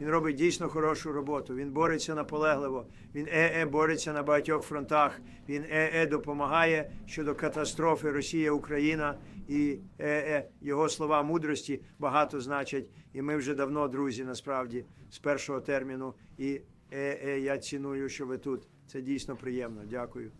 Він робить дійсно хорошу роботу. Він бореться наполегливо. Він ЕЕ бореться на багатьох фронтах. Він ЕЕ допомагає щодо катастрофи Росія, Україна і ЕЕ його слова мудрості багато значать. І ми вже давно друзі, насправді, з першого терміну. І ЕЕ я ціную, що ви тут. Це дійсно приємно. Дякую.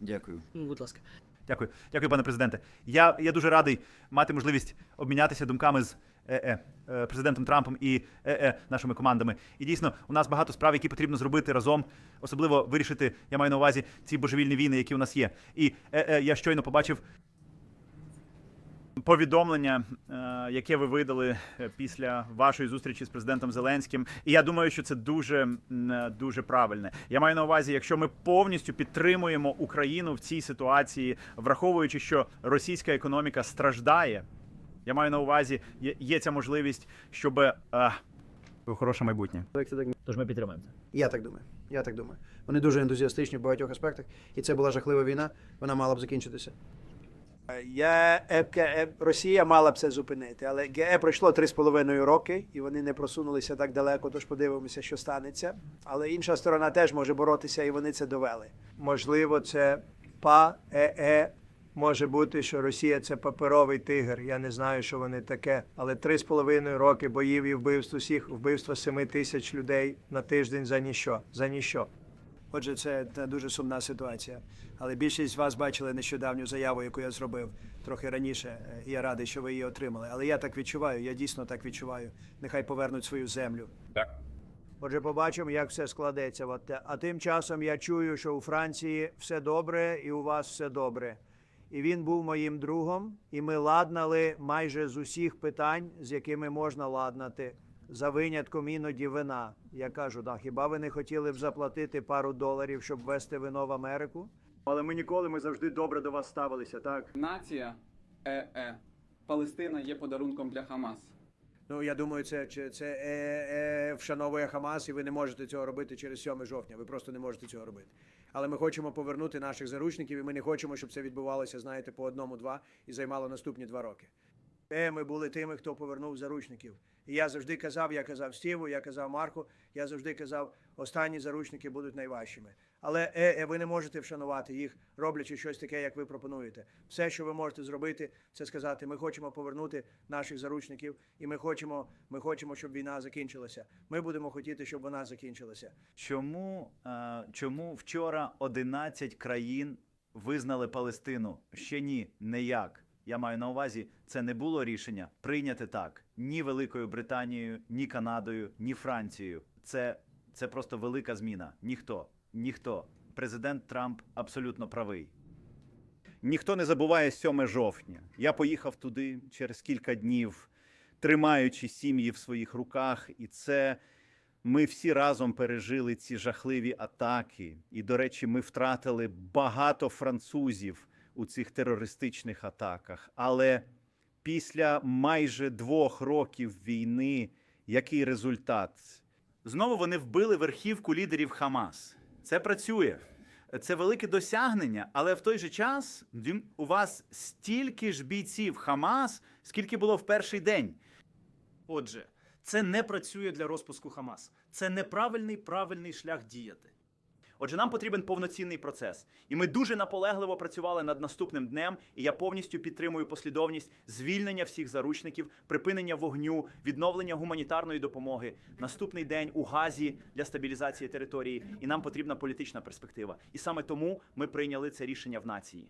Дякую. Ну, Будь ласка. Дякую, дякую, пане президенте. Я, я дуже радий мати можливість обмінятися думками з е, е, президентом Трампом і ЕЕ нашими командами. І дійсно, у нас багато справ, які потрібно зробити разом, особливо вирішити, я маю на увазі ці божевільні війни, які у нас є. І ЕЕ, я щойно побачив повідомлення, е, яке ви видали е, після вашої зустрічі з президентом Зеленським. І я думаю, що це дуже е, дуже правильне. Я маю на увазі, якщо ми повністю підтримуємо Україну в цій ситуації, враховуючи, що російська економіка страждає. Я маю на увазі, є, ця можливість, щоб е, хороше майбутнє. Тож ми підтримуємо це. Я так думаю. Я так думаю. Вони дуже ентузіастичні в багатьох аспектах, і це була жахлива війна. Вона мала б закінчитися. Я е, е, Росія мала б це зупинити, але ГЕ пройшло три з половиною роки, і вони не просунулися так далеко. Тож подивимося, що станеться. Але інша сторона теж може боротися, і вони це довели. Можливо, це па ЕЕ. Може бути, що Росія це паперовий тигр. Я не знаю, що вони таке. Але три з половиною роки боїв і вбивств усіх, вбивства семи тисяч людей на тиждень за ніщо. За ніщо. Отже, це дуже сумна ситуація. Але більшість з вас бачили нещодавню заяву, яку я зробив трохи раніше. Е, і Я радий, що ви її отримали. Але я так відчуваю, я дійсно так відчуваю. Нехай повернуть свою землю. Так. Отже, побачимо, як все складеться. От, А тим часом я чую, що у Франції все добре і у вас все добре. І він був моїм другом, і ми ладнали майже з усіх питань, з якими можна ладнати, за винятком іноді вина. Я кажу, да, хіба ви не хотіли б заплатити пару доларів, щоб вести вино в Америку? Але ми ніколи, ми завжди добре до вас ставилися, так? Нація ЕЕ. Палестина є подарунком для Хамас. Ну я думаю, це, це, це е, е, вшановує Хамас, і ви не можете цього робити через 7 жовтня. Ви просто не можете цього робити. Але ми хочемо повернути наших заручників, і ми не хочемо, щоб це відбувалося, знаєте, по одному-два і займало наступні два роки. Ми були тими, хто повернув заручників. І я завжди казав, я казав Стіву, я казав Марку, я завжди казав, останні заручники будуть найважчими. Але е, е, ви не можете вшанувати їх, роблячи щось таке, як ви пропонуєте. Все, що ви можете зробити, це сказати: ми хочемо повернути наших заручників, і ми хочемо, ми хочемо, щоб війна закінчилася. Ми будемо хотіти, щоб вона закінчилася. Чому, е, чому вчора 11 країн визнали Палестину? Ще ні, не як. Я маю на увазі, це не було рішення прийняти так ні Великою Британією, ні Канадою, ні Францією. Це, це просто велика зміна. Ніхто, ніхто. Президент Трамп абсолютно правий. Ніхто не забуває 7 жовтня. Я поїхав туди через кілька днів, тримаючи сім'ї в своїх руках, і це ми всі разом пережили ці жахливі атаки. І, до речі, ми втратили багато французів у цих терористичних атаках. Але після майже двох років війни, який результат? Знову вони вбили верхівку лідерів Хамас. Це працює. Це велике досягнення, але в той же час у вас стільки ж бійців Хамас, скільки було в перший день. Отже, це не працює для розпуску Хамас. Це неправильний правильний шлях діяти. Отже, нам потрібен повноцінний процес, і ми дуже наполегливо працювали над наступним днем. І я повністю підтримую послідовність звільнення всіх заручників, припинення вогню, відновлення гуманітарної допомоги. Наступний день у Газі для стабілізації території. І нам потрібна політична перспектива. І саме тому ми прийняли це рішення в нації.